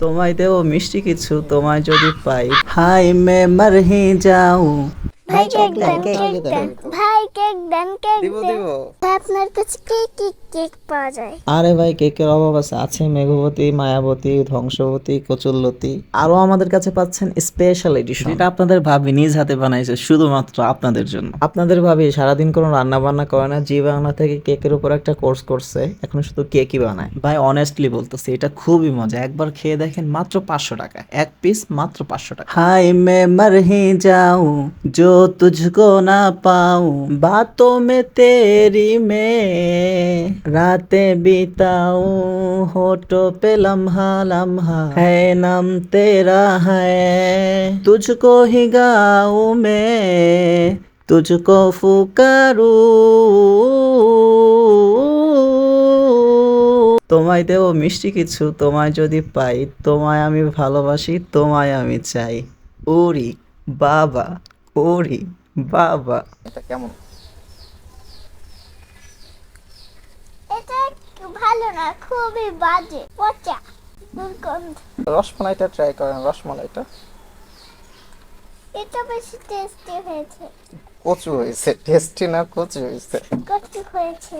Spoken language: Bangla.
তোমায় দেব মিষ্টি কিছু তোমায় যদি পাই। হাই মে মর হি যাও। ভাই কেক দেন কেক কেক দেন। দেন। ভাই কেক দেন কেক দিব দিব। আপনার কাছে কি কি কেক পাওয়া যায়? আরে ভাই কেকের অভাব আছে। আছে মেঘবতী মায়াবতী ধ্বংসবতী কচুল্লতী আরও আমাদের কাছে পাচ্ছেন স্পেশাল এডিশন যেটা আপনাদের ভাবি নিজ হাতে বানাইছে শুধুমাত্র আপনাদের জন্য। আপনাদের ভাবি সারাদিন কোনো রান্না বান্না করে না জি বাংলা থেকে কেকের উপর একটা কোর্স করছে এখন শুধু কেকই বানায়। ভাই অনেস্টলি বলতেছি এটা খুবই মজা। একবার খেয়ে দেখেন মাত্র পাঁচশো টাকা। এক পিস মাত্র পাঁচশো টাকা। হাই মে মর হি যাও जो तुझको ना पाऊं बातों में तेरी मैं रातें बिताऊं होठों पे लम्हा लम्हा है नाम तेरा है तुझको ही गाऊं मैं तुझको ফুকারু তোমায় দেবো মিষ্টি কিছু তোমায় যদি পাই তোমায় আমি ভালোবাসি তোমায় আমি চাই ওরি বাবা ওরি বাবা। এটা কেমন? এটা ভালো না খুবই বাজে পচা। দুর্গন্ধ। রসমালাইটা ট্রাই করেন রসমালাইটা। এটা বেশি টেস্টি হয়েছে। কচু হয়েছে টেস্টি না কচু হয়েছে? কচু হয়েছে।